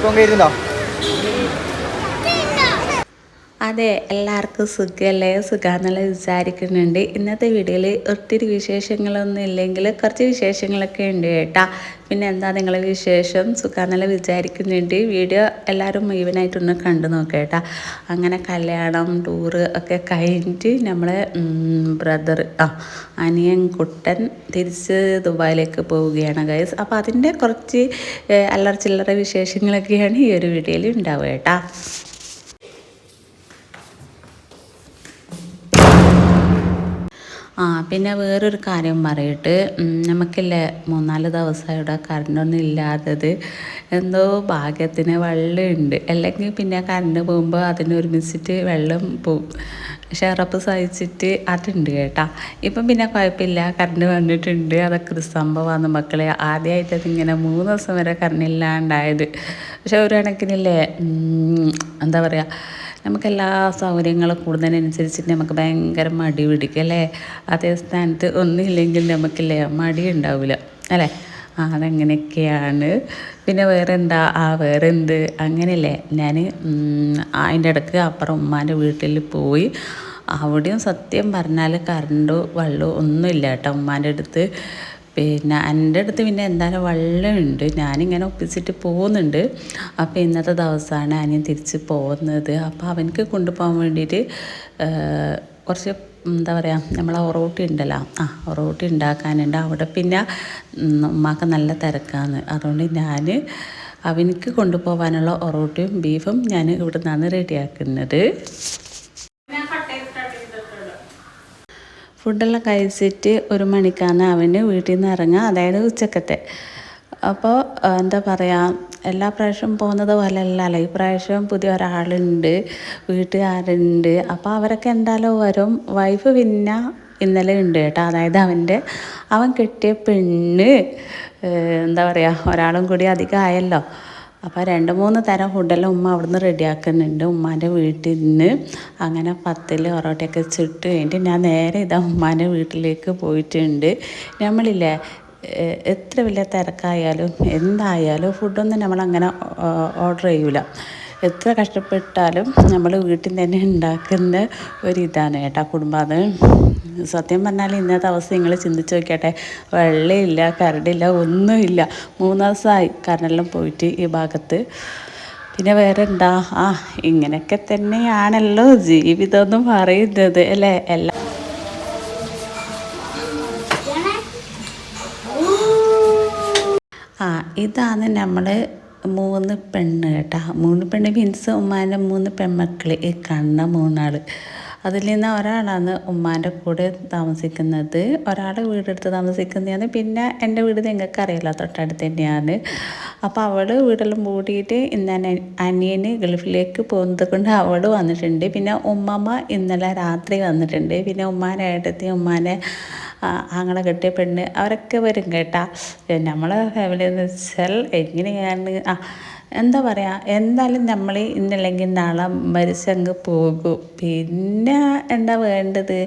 ഇപ്പം കയറുന്നോ അതെ എല്ലാവർക്കും സുഖമല്ലേ സുഖമെന്നുള്ള വിചാരിക്കുന്നുണ്ട്. ഇന്നത്തെ വീഡിയോയിൽ ഒത്തിരി വിശേഷങ്ങളൊന്നും ഇല്ലെങ്കിൽ കുറച്ച് വിശേഷങ്ങളൊക്കെ ഉണ്ട് കേട്ടാ. പിന്നെ എന്താ നിങ്ങളെ വിശേഷം? സുഖമെന്നുള്ള വിചാരിക്കുന്നുണ്ട്. വീഡിയോ എല്ലാവരും മുഴുവനായിട്ടൊന്ന് കണ്ടു നോക്കേട്ടാ അങ്ങനെ കല്യാണം ടൂറ് ഒക്കെ കഴിഞ്ഞിട്ട് നമ്മളെ ബ്രദർ ആ അനിയൻ കുട്ടൻ തിരിച്ച് ദുബായിലേക്ക് പോവുകയാണ് ഗൈസ് അപ്പോൾ അതിന്റെ കുറച്ച് അല്ലറ ചില്ലറ വിശേഷങ്ങളൊക്കെയാണ് ഈ ഒരു വീഡിയോയിൽ ഉണ്ടാവുക കേട്ടാ. ആ പിന്നെ വേറൊരു കാര്യം പറയട്ട്. നമുക്കില്ലേ മൂന്നാൽ ദിവസമായി ഇവിടെ കറണ്ടൊന്നും ഇല്ലാത്തത് എന്തോ ഭാഗ്യത്തിന് വെള്ളമുണ്ട് അല്ലെങ്കിൽ പിന്നെ കറണ്ട് പോകുമ്പോൾ അതിന് ഒരുമിച്ചിട്ട് വെള്ളം പോവും ഷെറപ്പ് സഹിച്ചിട്ട് അതുണ്ട് കേട്ടാ. ഇപ്പം പിന്നെ കുഴപ്പമില്ല. കറണ്ട് വന്നിട്ടുണ്ട്. അതൊക്കെ ഒരു സംഭവമാണ് മക്കളെ. ആദ്യമായിട്ട് ഇങ്ങനെ മൂന്ന് ദിവസം വരെ കറണ്ടില്ലാണ്ടായത് പക്ഷെ ഒരു കണക്കിനില്ലേ എന്താ പറയുക നമുക്ക് എല്ലാ സൗകര്യങ്ങളും കൂടുന്നതിനനുസരിച്ചിട്ട് നമുക്ക് ഭയങ്കര മടി പിടിക്കും അല്ലേ? അതേ സ്ഥാനത്ത് ഒന്നുമില്ലെങ്കിൽ നമുക്കില്ലേ മടി ഉണ്ടാവില്ല അല്ലേ? അതങ്ങനെയൊക്കെയാണ്. പിന്നെ വേറെ എന്താ ആ വേറെ എന്ത് അങ്ങനെയല്ലേ ഞാൻ അതിന്റെ ഇടയ്ക്ക് അപ്പുറം ഉമ്മാന്റെ വീട്ടിൽ പോയി. അവിടെയും സത്യം പറഞ്ഞാൽ കറണ്ടോ വെള്ളമോ ഒന്നുമില്ല കേട്ടോ ഉമ്മാന്റെ അടുത്ത്. പിന്നെ എന്റെ അടുത്ത് പിന്നെ എന്തായാലും വെള്ളമുണ്ട് ഞാനിങ്ങനെ ഒപ്പിച്ചിട്ട് പോകുന്നുണ്ട്. അപ്പോൾ ഇന്നത്തെ ദിവസമാണ് അനിയൻ തിരിച്ച് പോകുന്നത്. അപ്പോൾ അവനക്ക് കൊണ്ടുപോകാൻ വേണ്ടിയിട്ട് കുറച്ച് എന്താ പറയുക നമ്മൾ ഒറോട്ടി ഉണ്ടല്ലോ. ആ ഒറോട്ടി ഉണ്ടാക്കാനുണ്ട്. അവിടെ പിന്നെ ഉമ്മാക്ക് നല്ല തിരക്കാണ്. അതുകൊണ്ട് ഞാൻ അവനിക്ക് കൊണ്ടുപോകാനുള്ള ഒറോട്ടിയും ബീഫും ഞാൻ ഇവിടെ നിന്നാണ് റെഡിയാക്കുന്നത്. ഫുഡെല്ലാം കഴിച്ചിട്ട് ഒരു മണിക്കാണ് അവന് വീട്ടിൽ നിന്ന് ഇറങ്ങുക അതായത് ഉച്ചക്കത്തെ. അപ്പോൾ എന്താ പറയുക എല്ലാ പ്രാവശ്യവും പോകുന്നത് പോലെ അല്ലല്ലോ. ഈ പ്രാവശ്യം പുതിയ ഒരാളുണ്ട് വീട്ടുകാരുണ്ട്. അപ്പോൾ അവരൊക്കെ എന്തായാലും വരും. വൈഫ് പിന്നെ ഇന്നലെ ഉണ്ട് കേട്ടോ. അതായത് അവന്റെ അവൻ കെട്ടിയ പെണ്ണ് എന്താ പറയുക ഒരാളും കൂടി അധികം ആയല്ലോ. അപ്പോൾ രണ്ട് മൂന്ന് തരം ഫുഡെല്ലാം ഉമ്മ അവിടുന്ന് റെഡിയാക്കുന്നുണ്ട് ഉമ്മാന്റെ വീട്ടിൽ നിന്ന് അങ്ങനെ പത്തിൽ ഒറോട്ടയൊക്കെ ചിട്ട് കഴിഞ്ഞിട്ട് ഞാൻ നേരെ ഇതാ ഉമ്മാന്റെ വീട്ടിലേക്ക് പോയിട്ടുണ്ട്. നമ്മളില്ലേ എത്ര വലിയ തിരക്കായാലും എന്തായാലും ഫുഡൊന്നും നമ്മളങ്ങനെ ഓർഡർ ചെയ്യൂല. എത്ര കഷ്ടപ്പെട്ടാലും നമ്മൾ വീട്ടിൽ തന്നെ ഉണ്ടാക്കുന്ന ഒരിതാണ് കേട്ടോ കുടുംബം സത്യം പറഞ്ഞാൽ ഇന്നത്തെ അവസ്ഥ നിങ്ങൾ ചിന്തിച്ച് നോക്കിയാട്ടെ. വെള്ളമില്ല കരണ്ടില്ല ഒന്നുമില്ല. മൂന്ന് ദിവസമായി കരണ്ടെല്ലാം പോയിട്ട് ഈ ഭാഗത്ത്. പിന്നെ വേറെ എന്താ ആ ഇങ്ങനെയൊക്കെ തന്നെയാണല്ലോ ജീവിതം എന്ന് പറയുന്നത് അല്ലേ? എല്ലാ ആ ഇതാണ് നമ്മൾ മൂന്ന് പെണ്ണ് കേട്ടാ. മൂന്ന് പെണ്ണ് മീൻസ് ഉമ്മാന്റെ മൂന്ന് പെൺമക്കൾ ഈ കണ്ണ മൂന്നാൾ അതിൽ നിന്ന് ഒരാളാണ് ഉമ്മാന്റെ കൂടെ താമസിക്കുന്നത്. ഒരാൾ വീടെടുത്ത് താമസിക്കുന്നതാണ്. പിന്നെ എന്റെ വീട് നിങ്ങൾക്ക് അറിയില്ല തൊട്ടടുത്ത് തന്നെയാണ്. അപ്പോൾ അവൾ വീടെല്ലാം മൂടിയിട്ട് ഇന്ന് അനി- അനിയന് ഗൾഫിലേക്ക് പോകുന്നത് കൊണ്ട് അവൾ വന്നിട്ടുണ്ട്. പിന്നെ ഉമ്മമ്മ ഇന്നലെ രാത്രി വന്നിട്ടുണ്ട്. പിന്നെ ഉമ്മാനെ ഏട്ടത്തി ഉമ്മാനെ ആങ്ങളെ കെട്ടിയ പെണ്ണ് അവരൊക്കെ വരും കേട്ടാ. നമ്മളെ ഫാമിലി എന്ന് വെച്ചാൽ എങ്ങനെയാണ് ആ എന്താ പറയുക എന്തായാലും നമ്മൾ ഇന്നല്ലെങ്കിൽ നാളെ മരിച്ചങ്ങ് പോകും. പിന്നെ എന്താ വേണ്ടത്?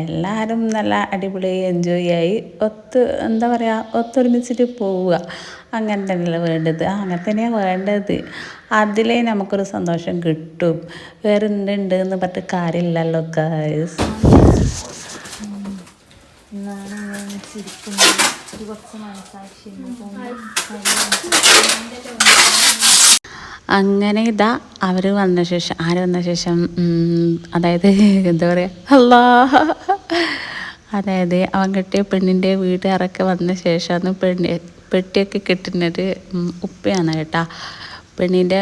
എല്ലാവരും നല്ല അടിപൊളി എൻജോയ് ആയി ഒത്ത് എന്താ പറയുക ഒത്തൊരുമിച്ചിട്ട് പോവുക. അങ്ങനെ തന്നെയല്ലേ വേണ്ടത്? അങ്ങനെ തന്നെയാണ് വേണ്ടത്. അതിലേ നമുക്കൊരു സന്തോഷം കിട്ടും. വേറെ എന്തുണ്ട് എന്ന് പറഞ്ഞിട്ട് കാര്യമില്ലല്ലോ ഗൈസ് അങ്ങനെ ഇതാ അവർ വന്ന ശേഷം ആര് വന്ന ശേഷം അതായത് എന്താ പറയുക അല്ലാ അതായത് അവൻ കെട്ടിയ പെണ്ണിന്റെ വീട്ടുകാരൊക്കെ വന്ന ശേഷമാണ് പെണ്ണ് പെട്ടിയൊക്കെ കിട്ടുന്നത് ഉപ്പയാണ് കേട്ടാ. പെണ്ണിന്റെ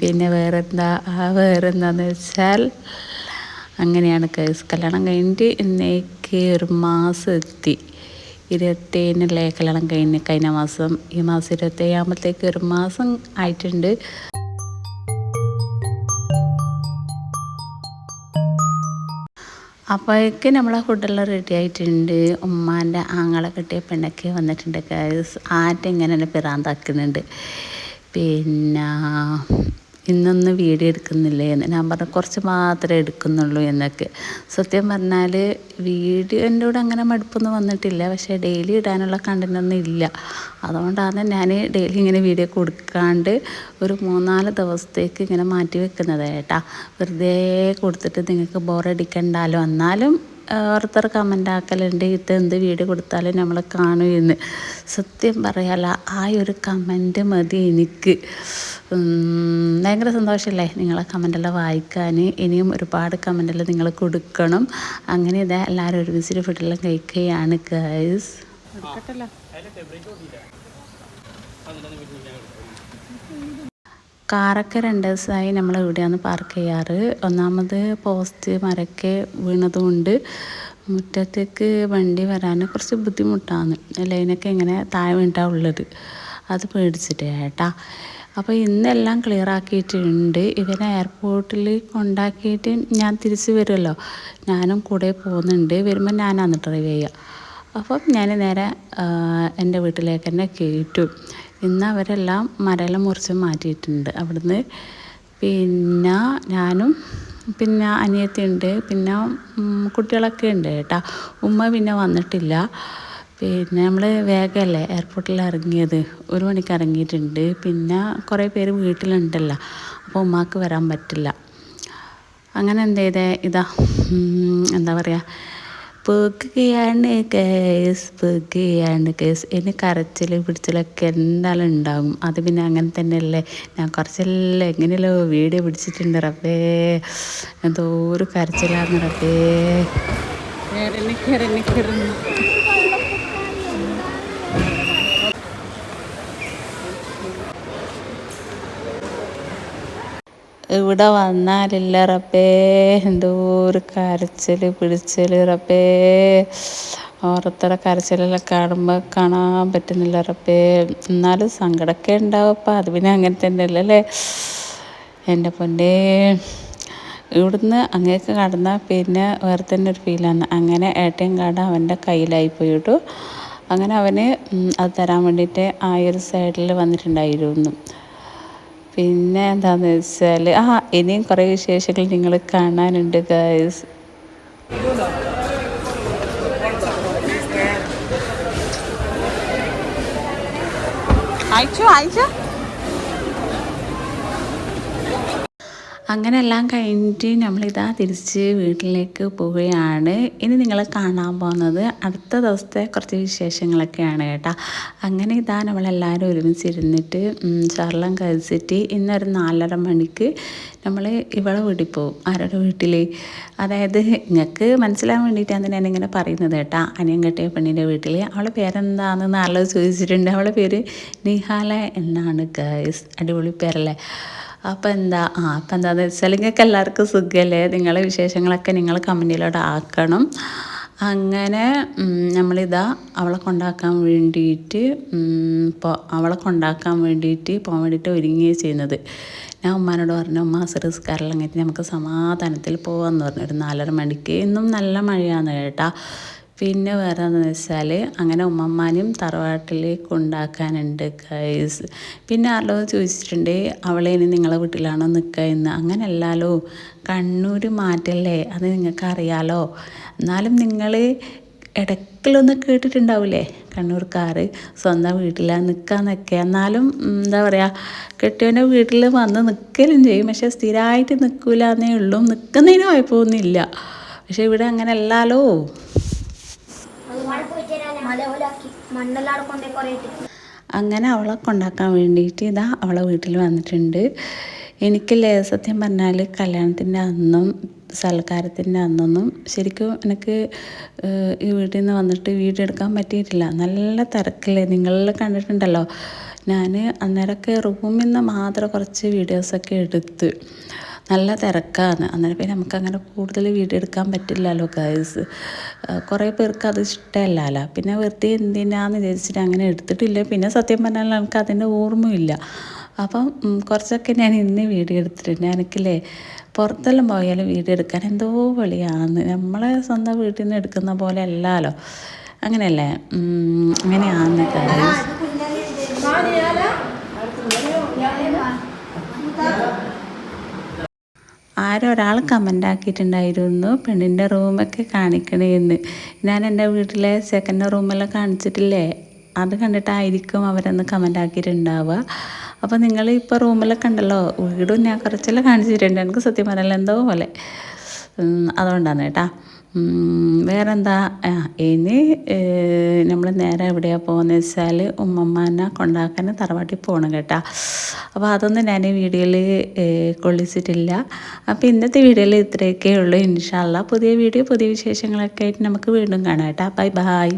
പിന്നെ വേറെന്താ വേറെ വേറെന്താന്ന് വെച്ചാൽ അങ്ങനെയാണ് കേസ്. കല്യാണം കഴിഞ്ഞിട്ട് ഇന്നേക്ക് ഒരു മാസം എത്തി ഇരുപത്തേഴിനല്ലേ കല്യാണം കഴിഞ്ഞ് കഴിഞ്ഞ മാസം ഈ മാസം ഇരുപത്തേഴാകുമ്പോഴത്തേക്ക് ഒരു മാസം ആയിട്ടുണ്ട്. അപ്പോഴേക്ക് നമ്മളെ ഫുഡെല്ലാം റെഡി ആയിട്ടുണ്ട്. ഉമ്മാന്റെ ആങ്ങളെ കിട്ടിയ പെണ്ണൊക്കെ വന്നിട്ടുണ്ട് ആറ്റ് ഇങ്ങനെ പിറാന്താക്കുന്നുണ്ട്. പിന്നെ ഇന്നൊന്ന് വീഡിയോ എടുക്കുന്നില്ലേ എന്ന്. ഞാൻ പറഞ്ഞു കുറച്ച് മാത്രമേ എടുക്കുന്നുള്ളൂ എന്നൊക്കെ. സത്യം പറഞ്ഞാൽ വീഡിയോന്റെ കൂടെ അങ്ങനെ മടുപ്പൊന്നും വന്നിട്ടില്ല. പക്ഷേ ഡെയിലി ഇടാനുള്ള കണ്ടന്റൊന്നും ഇല്ല. അതുകൊണ്ടാണ് ഞാൻ ഡെയിലി ഇങ്ങനെ വീഡിയോ കൊടുക്കാണ്ട് ഒരു മൂന്നാൽ ദിവസത്തേക്ക് ഇങ്ങനെ മാറ്റി വെക്കുന്നത് കേട്ടാ വെറുതെ കൊടുത്തിട്ട് നിങ്ങൾക്ക് ബോറടിക്കണ്ടാലോ എന്നാലും ഓരോരുത്തർ കമന്റ് ആക്കലുണ്ട് ഇത് എന്ത് വീഡിയോ കൊടുത്താലും നമ്മൾ കാണുമെന്ന്. സത്യം പറയാല ആ ഒരു കമന്റ് മതി എനിക്ക്. ഭയങ്കര സന്തോഷമല്ലേ നിങ്ങളെ കമന്റെല്ലാം വായിക്കാൻ. ഇനിയും ഒരുപാട് കമന്റെല്ലാം നിങ്ങൾ കൊടുക്കണം. അങ്ങനെ ഇതാ എല്ലാവരും ഒരു വിസിറ്റ് ഫുഡെല്ലാം കഴിക്കുകയാണ് ഗൈസ് കാറൊക്കെ രണ്ട് ദിവസമായി നമ്മൾ ഇവിടെയാണ് പാർക്ക് ചെയ്യാറ്. ഒന്നാമത് പോസ്റ്റ് മരക്കെ വീണതുകൊണ്ട് മുറ്റത്തേക്ക് വണ്ടി വരാൻ കുറച്ച് ബുദ്ധിമുട്ടാണ്. ലൈനൊക്കെ ഇങ്ങനെ താഴെ വീണിട്ടാണ് ഉള്ളത്. അത് പേടിച്ചിട്ട് കേട്ടാ അപ്പോൾ ഇന്നെല്ലാം ക്ലിയർ ആക്കിയിട്ടുണ്ട്. ഇവരെ എയർപോർട്ടിൽ കൊണ്ടാക്കിയിട്ട് ഞാൻ തിരിച്ച് വരുമല്ലോ. ഞാനും കൂടെ പോകുന്നുണ്ട്. വരുമ്പോൾ ഞാനാണ് ഡ്രൈവ് ചെയ്യുക. അപ്പം ഞാൻ നേരെ എന്റെ വീട്ടിലേക്ക് തന്നെ കയറ്റും. ഇന്ന് അവരെല്ലാം മരമെല്ലാം മുറിച്ച് മാറ്റിയിട്ടുണ്ട്. അവിടുന്ന് പിന്നെ ഞാനും പിന്നെ അനിയത്തിയുണ്ട് പിന്നെ കുട്ടികളൊക്കെ ഉണ്ട് കേട്ടോ. ഉമ്മ പിന്നെ വന്നിട്ടില്ല. പിന്നെ നമ്മൾ വേഗമല്ലേ എയർപോർട്ടിൽ ഇറങ്ങിയത്. ഒരു മണിക്ക് ഇറങ്ങിയിട്ടുണ്ട്. പിന്നെ കുറേ പേര് വീട്ടിലുണ്ടല്ലോ. അപ്പോൾ ഉമ്മാക്ക് വരാൻ പറ്റില്ല. അങ്ങനെ എന്ത് ചെയ്തേ? ഇതാ എന്താ പറയുക പോകുകയാണ് കേസ് പോകുകയാണ് കേസ്. ഇനി കരച്ചിൽ പിടിച്ചിലൊക്കെ എന്തായാലും ഉണ്ടാകും അത് പിന്നെ അങ്ങനെ തന്നെയല്ലേ. ഞാൻ കുറച്ചെല്ലാം എങ്ങനെയല്ലോ വീഡിയോ പിടിച്ചിട്ടുണ്ട് റബ്ബേ. എന്തോ ഒരു കരച്ചിലാന്ന് റബ്ബേ. ഇവിടെ വന്നാലില്ല റബ്ബേ. എന്തോ ഒരു കരച്ചിൽ പിടിച്ചിൽ റബ്ബേ. ഓരോരുത്തരുടെ കരച്ചിലെല്ലാം കാണുമ്പോൾ കാണാൻ പറ്റുന്നില്ല റബ്ബേ. എന്നാലും സങ്കടമൊക്കെ ഉണ്ടാവപ്പം അത് പിന്നെ അങ്ങനെ തന്നെയല്ലേ അല്ലേ എന്റെ പൊന്നേ. ഇവിടുന്ന് അങ്ങേക്ക് കടന്നാൽ പിന്നെ വേറെ തന്നെ ഒരു ഫീലാണ് അങ്ങനെ ഏട്ടയും കാട അവന്റെ കയ്യിലായി പോയി കേട്ടോ അങ്ങനെ അവന് അത് തരാൻ വേണ്ടിയിട്ട് ആ ഒരു സൈഡിൽ വന്നിട്ടുണ്ടായിരുന്നു. പിന്നെ എന്താന്ന് വെച്ചാൽ ആ ഇനിയും കുറേ വിശേഷങ്ങൾ നിങ്ങൾ കാണാനുണ്ട് ഗൈസ് അയച്ചു അയച്ചു. അങ്ങനെ എല്ലാം കഴിഞ്ഞിട്ട് നമ്മളിതാ തിരിച്ച് വീട്ടിലേക്ക് പോവുകയാണ്. ഇനി നിങ്ങൾ കാണാൻ പോകുന്നത് അടുത്ത ദിവസത്തെ കുറച്ച് വിശേഷങ്ങളൊക്കെയാണ് കേട്ടോ. അങ്ങനെ ഇതാ നമ്മളെല്ലാവരും ഒരുമിച്ചിരുന്നിട്ട് ചാറെല്ലാം കഴിച്ചിട്ട് ഇന്നൊരു നാലര മണിക്ക് നമ്മൾ ഇവളെ വീട്ടിൽ പോവും ആരുടെ വീട്ടിൽ അതായത് നിങ്ങൾക്ക് മനസ്സിലാൻ വേണ്ടിയിട്ടാണ് ഞാനിങ്ങനെ പറയുന്നത് കേട്ടോ. അനിയൻ കെട്ടിയ പെണ്ണിന്റെ വീട്ടിൽ അവളെ പേരെന്താണെന്ന് ആളോ ചോദിച്ചിട്ടുണ്ട്. അവളെ പേര് നിഹാല എന്നാണ് ഗൈസ് അടിപൊളി പേരല്ലേ? അപ്പം എന്താ ആ അപ്പം എന്താണെന്ന് വെച്ചാൽ നിങ്ങൾക്ക് എല്ലാവർക്കും സുഖമല്ലേ നിങ്ങളെ വിശേഷങ്ങളൊക്കെ നിങ്ങൾ കമ്പനിയിലോട്ട് ആക്കണം. അങ്ങനെ നമ്മളിതാ അവളെ കൊണ്ടാക്കാൻ വേണ്ടിയിട്ട് ഇപ്പോൾ അവളെ കൊണ്ടാക്കാൻ വേണ്ടിയിട്ട് പോകാൻ വേണ്ടിയിട്ട് ഒരുങ്ങുകയാണ് ചെയ്യുന്നത്. ഞാൻ ഉമ്മാനോട് പറഞ്ഞു ഉമ്മ സിറിസ്കാരെല്ലാം കഴിഞ്ഞിട്ട് നമുക്ക് സമാധാനത്തിൽ പോകാമെന്ന് പറഞ്ഞു. ഒരു നാലര മണിക്ക്. ഇന്നും നല്ല മഴയാണ് കേട്ടാ പിന്നെ വേറെ എന്ന് വെച്ചാൽ അങ്ങനെ ഉമ്മമ്മാനും തറവാട്ടിൽ കൊണ്ടാക്കാനുണ്ട് കൈസ് പിന്നെ ആരോ ചോദിച്ചിട്ടുണ്ട് അവളെ ഇനി നിങ്ങളെ വീട്ടിലാണോ നിൽക്കുക എന്ന്? അങ്ങനെ അല്ലാലോ കണ്ണൂർ മാറ്റല്ലേ? അത് നിങ്ങൾക്കറിയാലോ. എന്നാലും നിങ്ങൾ ഇടയ്ക്കിലൊന്ന് കേട്ടിട്ടുണ്ടാവില്ലേ കണ്ണൂർക്കാർ സ്വന്തം വീട്ടിലാണ് നിൽക്കാന്നൊക്കെ എന്നാലും എന്താ പറയുക കെട്ടിയവന്റെ വീട്ടിൽ വന്ന് നിൽക്കലും ചെയ്യും. പക്ഷെ സ്ഥിരമായിട്ട് നിൽക്കില്ല എന്നേ ഉള്ളൂ. നിൽക്കുന്നതിന് കുഴപ്പമൊന്നുമില്ല പക്ഷെ ഇവിടെ അങ്ങനെ മലഹോലാക്കി മണ്ണെല്ലാം കൊണ്ടേ കുറേ അങ്ങനെ അവളെ കൊണ്ടാക്കാൻ വേണ്ടിയിട്ട് ഇതാ അവളെ വീട്ടിൽ വന്നിട്ടുണ്ട്. എനിക്കില്ലേ സത്യം പറഞ്ഞാൽ കല്യാണത്തിന്റെ അന്നും സൽക്കാരത്തിന്റെ അന്നൊന്നും ശരിക്കും എനിക്ക് ഈ വീട്ടിൽ നിന്ന് വന്നിട്ട് വീഡിയോ എടുക്കാൻ പറ്റിയിട്ടില്ല. നല്ല തിരക്കില്ലേ നിങ്ങളെല്ലാം കണ്ടിട്ടുണ്ടല്ലോ. ഞാൻ അന്നേരമൊക്കെ റൂമിൽ നിന്ന് മാത്രം കുറച്ച് വീഡിയോസൊക്കെ എടുത്ത്. നല്ല തിരക്കാണ്. അന്നേരം പിന്നെ നമുക്കങ്ങനെ കൂടുതൽ വീഡിയോ എടുക്കാൻ പറ്റില്ലല്ലോ ഗൈസ് കുറേ പേർക്ക് അത് ഇഷ്ടമല്ലല്ലോ. പിന്നെ വെറുതെ എന്തിനാന്ന് വിചാരിച്ചിട്ട് അങ്ങനെ എടുത്തിട്ടില്ല. പിന്നെ സത്യം പറഞ്ഞാൽ നമുക്ക് അതിന്റെ ഓർമ്മയില്ല. അപ്പം കുറച്ചൊക്കെ ഞാൻ ഇന്ന് വീഡിയോ എടുത്തിട്ടുണ്ട്. എനിക്കില്ലേ പുറത്തെല്ലാം പോയാലും വീഡിയോ എടുക്കാൻ എന്തോ വെളിയാണ്. നമ്മളെ സ്വന്തം വീട്ടിൽ നിന്ന് എടുക്കുന്ന പോലെ അല്ലല്ലോ. അങ്ങനെയല്ലേ? അങ്ങനെയാണെന്നൊക്കെ ആരൊരാൾ കമന്റ് ആക്കിയിട്ടുണ്ടായിരുന്നു. പെണ്ണിന്റെ റൂമൊക്കെ കാണിക്കണേന്ന് ഞാൻ എന്റെ വീട്ടിലെ സെക്കൻഡ് റൂമെല്ലാം കാണിച്ചിട്ടില്ലേ? അത് കണ്ടിട്ടായിരിക്കും അവരന്ന് കമന്റ് ആക്കിയിട്ടുണ്ടാവുക. അപ്പോൾ നിങ്ങൾ ഇപ്പോൾ റൂമിലൊക്കെ ഉണ്ടല്ലോ വീടും ഞാൻ കുറച്ചെല്ലാം കാണിച്ചിട്ടുണ്ട്. എനിക്ക് സത്യം പറഞ്ഞാൽ എന്തോ പോലെ. അതുകൊണ്ടാണ് കേട്ടാ. വേറെന്താ? ഇനി നമ്മൾ നേരെ എവിടെയാണ് പോകുന്നത് വെച്ചാൽ ഉമ്മമ്മനെ കൊണ്ടാക്കാൻ തറവാട്ടിൽ പോകണം കേട്ടാ. അപ്പോൾ അതൊന്നും ഞാൻ ഈ വീഡിയോയിൽ കൊള്ളിച്ചിട്ടില്ല. അപ്പോൾ ഇന്നത്തെ വീഡിയോയിൽ ഇത്രയൊക്കെ ഉള്ളൂ. ഇൻഷാല്ല പുതിയ വീഡിയോ പുതിയ വിശേഷങ്ങളൊക്കെ ആയിട്ട് നമുക്ക് വീണ്ടും കാണാം കേട്ടാ. Bye bye.